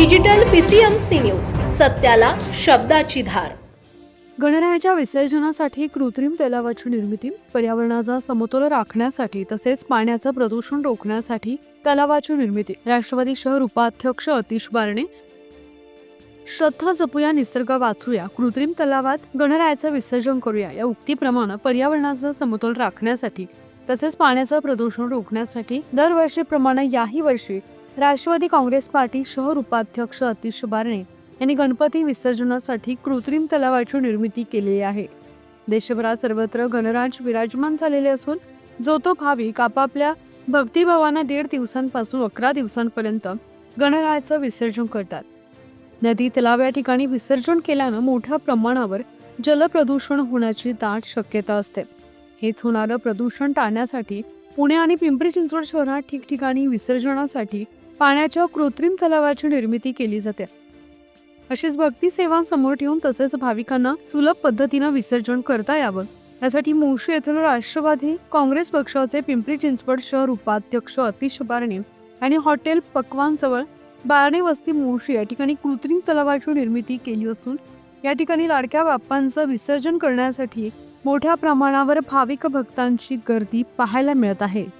Digital PCMC news सत्याला शब्दाची धार. गणरायाच्या विसर्जनासाठी कृत्रिम तलावाची निर्मिती पर्यावरणाचा समतोल राखण्यासाठी तसेच पाण्याचं प्रदूषण रोखण्यासाठी तलावाची निर्मिती. राष्ट्रवादी शहर उपाध्यक्ष अतिश बारणे. श्रद्धा जपूया निसर्ग वाचूया. कृत्रिम तलावात गणरायाचं विसर्जन करूया. या उक्तीप्रमाणे पर्यावरणाचा समतोल राखण्यासाठी तसेच पाण्याचं प्रदूषण रोखण्यासाठी दरवर्षीप्रमाणे याही वर्षी राष्ट्रवादी काँग्रेस पार्टी शहर उपाध्यक्ष अतिश बारणे यांनी गणपती विसर्जनासाठी कृत्रिम तलावाची निर्मिती केलेली आहे. देशभरात सर्वत्र गणराज विराजमान झालेले असून जो तो भाविक आपापल्या भक्तिभावांना दीड दिवसांपासून अकरा दिवसांपर्यंत गणरायाचं विसर्जन करतात. नदी तलाव या ठिकाणी विसर्जन केल्यानं मोठ्या प्रमाणावर जलप्रदूषण होण्याची दाट शक्यता असते. हेच होणारं प्रदूषण टाळण्यासाठी पुणे आणि पिंपरी चिंचवड शहरात ठिकठिकाणी विसर्जनासाठी पाण्याच्या कृत्रिम तलावाची निर्मिती केली जाते. अशीच भक्ती सेवा समोर ठेवून तसेच भाविकांना सुलभ पद्धतीनं विसर्जन करता यावं. यासाठी मुळशी येथील राष्ट्रवादी काँग्रेस पक्षाचे पिंपरी चिंचवड शहर उपाध्यक्ष अतिश बारणे आणि हॉटेल पकवानजवळ बारणे वस्ती मुळशी या ठिकाणी कृत्रिम तलावाची निर्मिती केली असून या ठिकाणी लाडक्या बाप्पांचं विसर्जन करण्यासाठी मोठ्या प्रमाणावर भाविक भक्तांची गर्दी पाहायला मिळत आहे.